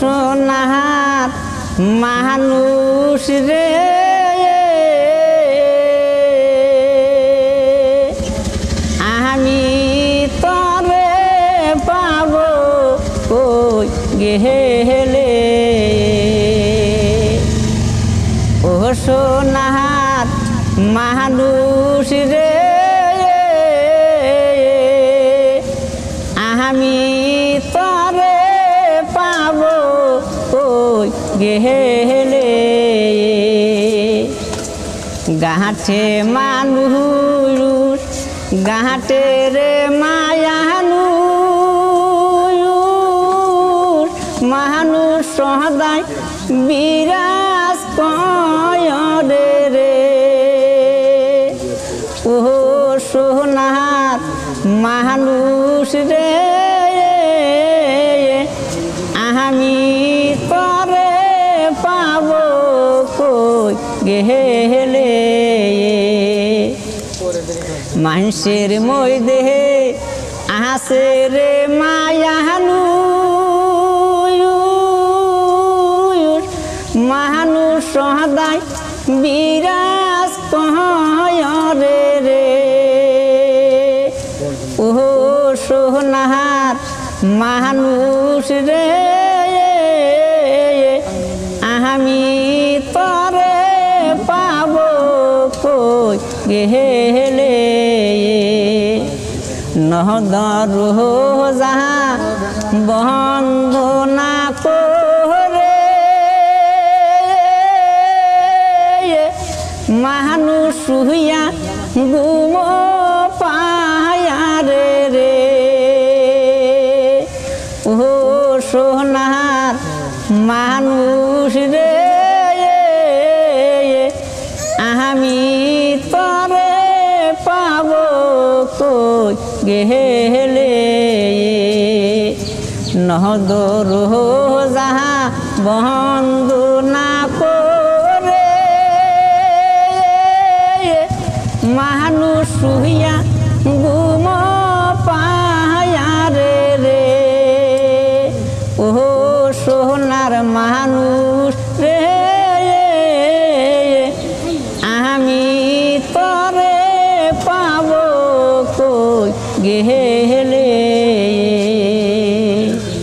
সোনাহার মানুষ রে। আমি তরে পাব কই গেলে। ও সোনাহার মানুষ রে। গেলে গাঁঠে মানুষ গাঁটে রে মায়ানু মানুষ সদাই বিরাজ কয়রে রে। ও সোনার মানুষ রে। গেলে মানুষের মই দেহে আসে রে মায়ানু মানুষ সদাই বিরাজ কহরে রে। ও সোনাহার মানুষ রে। আমি গেলে নহদর যাহা বন্ধ না করে। মানুষ হইয়া গুম পায়ারে রে। ও সোনার মানুষ রে। গেলে নহদর যাহা বন্ধু না করে। মানুষ হইয়া लगे हे